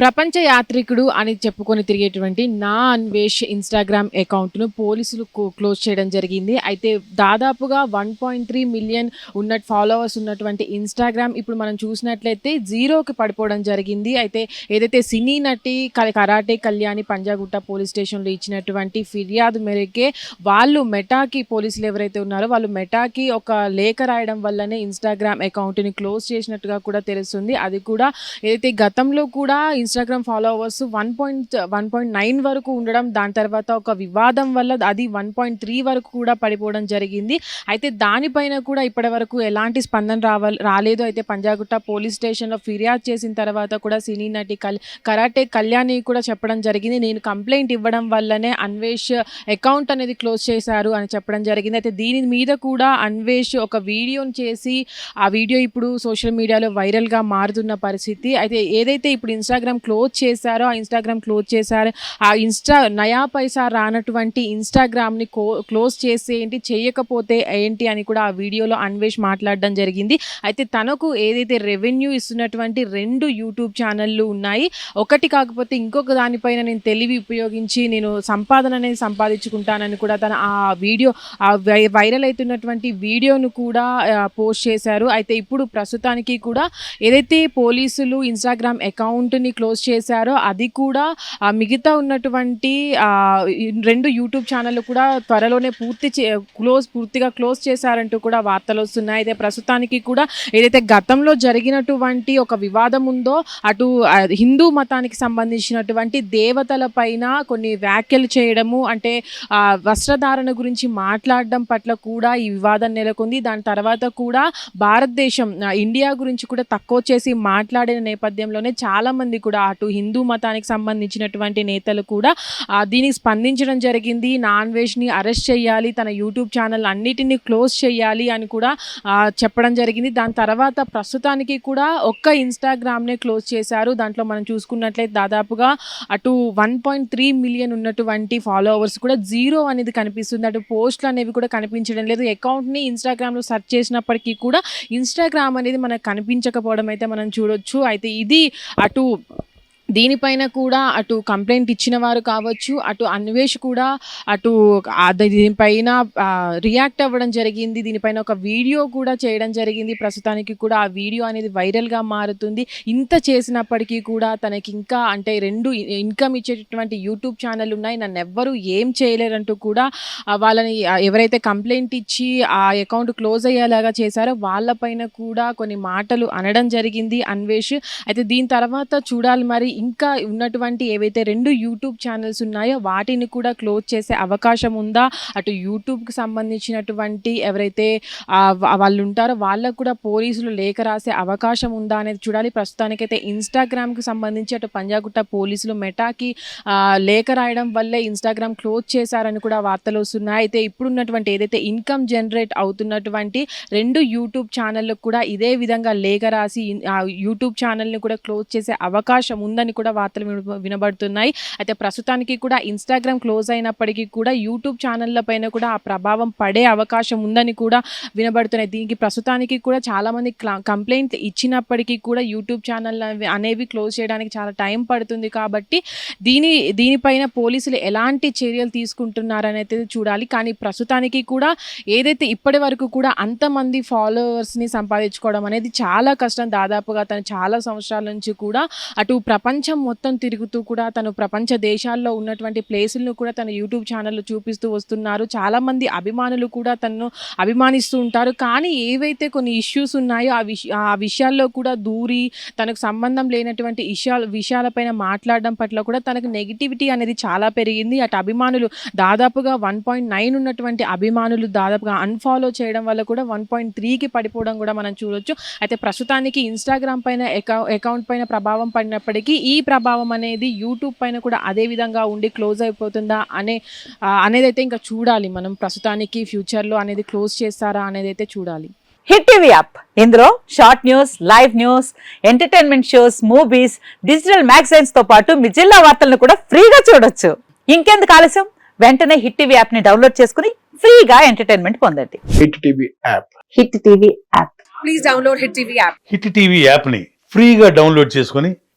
ప్రపంచ యాత్రికుడు అని చెప్పుకొని తిరిగేటువంటి నా అన్వేష్ ఇన్స్టాగ్రామ్ అకౌంట్ను పోలీసులు క్లోజ్ చేయడం జరిగింది. అయితే దాదాపుగా వన్ పాయింట్ త్రీ మిలియన్ ఉన్న ఫాలోవర్స్ ఉన్నటువంటి ఇన్స్టాగ్రామ్ ఇప్పుడు మనం చూసినట్లయితే జీరోకి పడిపోవడం జరిగింది. అయితే ఏదైతే సినీ నటి కరాటే కళ్యాణి పంజాగుట్ట పోలీస్ స్టేషన్లో ఇచ్చినటువంటి ఫిర్యాదు మేరకే వాళ్ళు మెటాకి పోలీసులు ఎవరైతే ఉన్నారో వాళ్ళు మెటాకి ఒక లేఖ రాయడం వల్లనే ఇన్స్టాగ్రామ్ అకౌంట్ని క్లోజ్ చేసినట్టుగా కూడా తెలుస్తుంది. అది కూడా ఏదైతే గతంలో కూడా Instagram followers one point one point nine వరకు ఉండడం దాని తర్వాత ఒక వివాదం వల్ల అది వన్ పాయింట్ త్రీ వరకు కూడా పడిపోవడం జరిగింది. అయితే దానిపైన కూడా ఇప్పటి వరకు ఎలాంటి స్పందన రావాలి రాలేదు. అయితే పంజాగుట్ట పోలీస్ స్టేషన్లో ఫిర్యాదు చేసిన తర్వాత కూడా సినీ నటి కల్ కరాటే కళ్యాణి కూడా చెప్పడం జరిగింది. నేను కంప్లైంట్ ఇవ్వడం వల్లనే అన్వేష్ అకౌంట్ అనేది క్లోజ్ చేశారు అని చెప్పడం జరిగింది. అయితే దీని మీద కూడా అన్వేష్ ఒక వీడియోని చేసి ఆ వీడియో ఇప్పుడు సోషల్ మీడియాలో వైరల్గా మారుతున్న పరిస్థితి. అయితే ఏదైతే ఇప్పుడు ఇన్స్టాగ్రామ్ క్లోజ్ చేశారో ఆ ఇన్స్టాగ్రామ్ క్లోజ్ చేశారో ఆ ఇన్స్టా నయా పైసా రానటువంటి ఇన్స్టాగ్రామ్ని కో క్లోజ్ చేసి ఏంటి చేయకపోతే ఏంటి అని కూడా ఆ వీడియోలో అన్వేష్ మాట్లాడడం జరిగింది. అయితే తనకు ఏదైతే రెవెన్యూ ఇస్తున్నటువంటి రెండు యూట్యూబ్ ఛానళ్ళు ఉన్నాయి ఒకటి కాకపోతే ఇంకొక దానిపైన నేను తెలివి ఉపయోగించి నేను సంపాదన అనేది సంపాదించుకుంటానని కూడా తన ఆ వీడియో ఆ వై వైరల్ అవుతున్నటువంటి వీడియోను కూడా పోస్ట్ చేశారు. అయితే ఇప్పుడు ప్రస్తుతానికి కూడా ఏదైతే పోలీసులు ఇన్స్టాగ్రామ్ అకౌంట్ని క్లోజ్ క్లోజ్ చేశారో అది కూడా ఆ, మిగతా ఉన్నటువంటి రెండు యూట్యూబ్ ఛానళ్ళు కూడా త్వరలోనే పూర్తి చే క్లోజ్ పూర్తిగా క్లోజ్ చేశారంటూ కూడా వార్తలు వస్తున్నాయి. అయితే ప్రస్తుతానికి కూడా ఏదైతే గతంలో జరిగినటువంటి ఒక వివాదం ఉందో అటు హిందూ మతానికి సంబంధించినటువంటి దేవతల పైన కొన్ని వ్యాఖ్యలు చేయడము అంటే వస్త్రధారణ గురించి మాట్లాడడం పట్ల కూడా ఈ వివాదం నెలకొంది. దాని తర్వాత కూడా భారతదేశం ఇండియా గురించి కూడా తక్కువ చేసి మాట్లాడిన నేపథ్యంలోనే చాలా మంది కూడా అటు హిందూ మతానికి సంబంధించినటువంటి నేతలు కూడా దీనికి స్పందించడం జరిగింది. నాన్ వెజ్ని అరెస్ట్ చేయాలి తన యూట్యూబ్ ఛానల్ అన్నిటిని క్లోజ్ చేయాలి అని కూడా చెప్పడం జరిగింది. దాని తర్వాత ప్రస్తుతానికి కూడా ఒక్క ఇన్స్టాగ్రామ్నే క్లోజ్ చేశారు. దాంట్లో మనం చూసుకున్నట్లయితే దాదాపుగా అటు వన్ పాయింట్ త్రీ మిలియన్ ఉన్నటువంటి ఫాలోవర్స్ కూడా జీరో అనేది కనిపిస్తుంది. అటు పోస్ట్లు అనేవి కూడా కనిపించడం లేదు. అకౌంట్ని ఇన్స్టాగ్రామ్లో సెర్చ్ చేసినప్పటికీ కూడా ఇన్స్టాగ్రామ్ అనేది మనకు కనిపించకపోవడం అయితే మనం చూడొచ్చు. అయితే ఇది అటు దీనిపైన కూడా అటు కంప్లైంట్ ఇచ్చిన వారు కావచ్చు అటు అన్వేష్ కూడా అటు అది దీనిపైన రియాక్ట్ అవ్వడం జరిగింది. దీనిపైన ఒక వీడియో కూడా చేయడం జరిగింది. ప్రస్తుతానికి కూడా ఆ వీడియో అనేది వైరల్గా మారుతుంది. ఇంత చేసినప్పటికీ కూడా తనకి ఇంకా అంటే రెండు ఇన్కమ్ ఇచ్చేటటువంటి యూట్యూబ్ ఛానల్ ఉన్నాయి. నన్ను ఎవ్వరూ ఏం చేయలేరంటూ కూడా వాళ్ళని ఎవరైతే కంప్లైంట్ ఇచ్చి ఆ అకౌంట్ క్లోజ్ అయ్యేలాగా చేశారో వాళ్ళపైన కూడా కొన్ని మాటలు అనడం జరిగింది అన్వేష్. అయితే దీని తర్వాత చూడాలి మరి ఇంకా ఉన్నటువంటి ఏవైతే రెండు యూట్యూబ్ ఛానల్స్ ఉన్నాయో వాటిని కూడా క్లోజ్ చేసే అవకాశం ఉందా? అటు యూట్యూబ్కి సంబంధించినటువంటి ఎవరైతే వాళ్ళు ఉంటారో వాళ్ళకు కూడా పోలీసులు లేఖ రాసే అవకాశం ఉందా అనేది చూడాలి. ప్రస్తుతానికైతే ఇన్స్టాగ్రామ్కి సంబంధించి అటు పంజాగుట్ట పోలీసులు మెటాకి లేఖ రాయడం వల్లే ఇన్స్టాగ్రామ్ క్లోజ్ చేశారని కూడా వార్తలు వస్తున్నాయి. అయితే ఇప్పుడున్నటువంటి ఏదైతే ఇన్కమ్ జనరేట్ అవుతున్నటువంటి రెండు యూట్యూబ్ ఛానళ్ళకు కూడా ఇదే విధంగా లేఖ రాసి యూట్యూబ్ ఛానల్ని కూడా క్లోజ్ చేసే అవకాశం ఉందని కూడా వార్తలు వినబడుతున్నాయి. అయితే ప్రస్తుతానికి కూడా ఇన్స్టాగ్రామ్ క్లోజ్ అయినప్పటికీ కూడా యూట్యూబ్ ఛానళ్ళ పైన కూడా ఆ ప్రభావం పడే అవకాశం ఉందని కూడా వినబడుతున్నాయి. దీనికి ప్రస్తుతానికి కూడా చాలామంది కంప్లైంట్ ఇచ్చినప్పటికీ కూడా యూట్యూబ్ ఛానల్ అనేవి క్లోజ్ చేయడానికి చాలా టైం పడుతుంది కాబట్టి దీని దీనిపైన పోలీసులు ఎలాంటి చర్యలు తీసుకుంటున్నారనైతే చూడాలి. కానీ ప్రస్తుతానికి కూడా ఏదైతే ఇప్పటి వరకు కూడా అంతమంది ఫాలోవర్స్ని సంపాదించుకోవడం అనేది చాలా కష్టం. దాదాపుగా తను చాలా సంవత్సరాల నుంచి కూడా అటు ప్రపంచం మొత్తం తిరుగుతూ కూడా తను ప్రపంచ దేశాల్లో ఉన్నటువంటి ప్లేసులను కూడా తన యూట్యూబ్ ఛానల్లో చూపిస్తూ వస్తున్నారు. చాలామంది అభిమానులు కూడా తనను అభిమానిస్తూ ఉంటారు. కానీ ఏవైతే కొన్ని ఇష్యూస్ ఉన్నాయో ఆ విష ఆ విషయాల్లో కూడా దూరి తనకు సంబంధం లేనటువంటి విషయాల విషయాలపైన మాట్లాడడం పట్ల కూడా తనకు నెగిటివిటీ అనేది చాలా పెరిగింది. అటు అభిమానులు దాదాపుగా వన్ పాయింట్ నైన్ ఉన్నటువంటి అభిమానులు దాదాపుగా అన్ఫాలో చేయడం వల్ల కూడా వన్ పాయింట్ త్రీకి పడిపోవడం కూడా మనం చూడొచ్చు. అయితే ప్రస్తుతానికి ఇన్స్టాగ్రామ్ పైన అకౌంట్ పైన ప్రభావం పడినప్పటికీ ఈ ప్రభావం అనేది యూట్యూబ్ పైన కూడా అదే విధంగా ఉండి క్లోజ్ అయిపోతుందా అనే అనేది అయితే ఇంకా చూడాలి మనం. ప్రస్తుతానికి ఫ్యూచర్లో అనేది క్లోజ్ చేస్తారా అనేది అయితే చూడాలి. Hit TV app. ఇందులో short news live news entertainment shows movies digital మ్యాగజైన్స్తో పాటు మీ జిల్లా వార్తలను కూడా ఫ్రీగా చూడొచ్చు. ఇంకెందుకు ఆలస్యం? వెంటనే హిట్ టీవీ యాప్ని డౌన్లోడ్ చేసుకుని ఫ్రీగా ఎంటర్టైన్మెంట్ పొందండి. Hit TV app. Hit TV app. Please download Hit TV app. Hit TV యాప్ని ఫ్రీగా డౌన్లోడ్ చేసుకొని